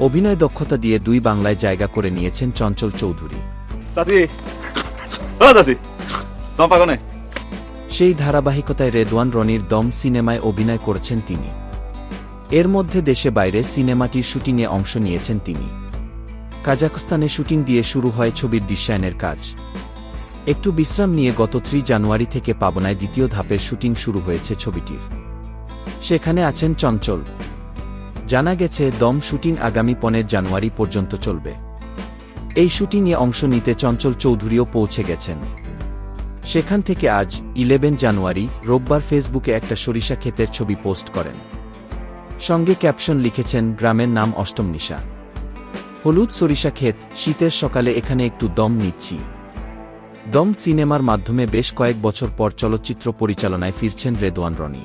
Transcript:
অভিনয় দক্ষতা দিয়ে দুই বাংলায় জায়গা করে নিয়েছেন চঞ্চল চৌধুরী। সেই ধারাবাহিকতায় রেদওয়ান রনির দম সিনেমায় অভিনয় করেছেন তিনি। এর মধ্যে দেশে বাইরে সিনেমাটির শুটিংয়ে অংশ নিয়েছেন তিনি। কাজাখস্তানে শুটিং দিয়ে শুরু হয় ছবির দৃশ্যায়নের কাজ। একটু বিশ্রাম নিয়ে গত থ্রি জানুয়ারি থেকে পাবনায় দ্বিতীয় ধাপের শুটিং শুরু হয়েছে ছবিটির। সেখানে আছেন চঞ্চল। জানা গেছে, দম শুটিং আগামী পনেরো জানুয়ারি পর্যন্ত চলবে। এই শুটিংয়ে অংশ নিতে চঞ্চল চৌধুরীও পৌঁছে গেছেন। সেখান থেকে আজ, ইলেভেন জানুয়ারি, রোববার ফেসবুকে একটা সরিষা ক্ষেতের ছবি পোস্ট করেন। সঙ্গে ক্যাপশন লিখেছেন, গ্রামের নাম অষ্টম নিশা। হলুদ সরিষা ক্ষেত, শীতের সকালে এখানে একটু দম নিচ্ছি। দম সিনেমার মাধ্যমে বেশ কয়েক বছর পর চলচ্চিত্র পরিচালনায় ফিরছেন রেদওয়ান রনি।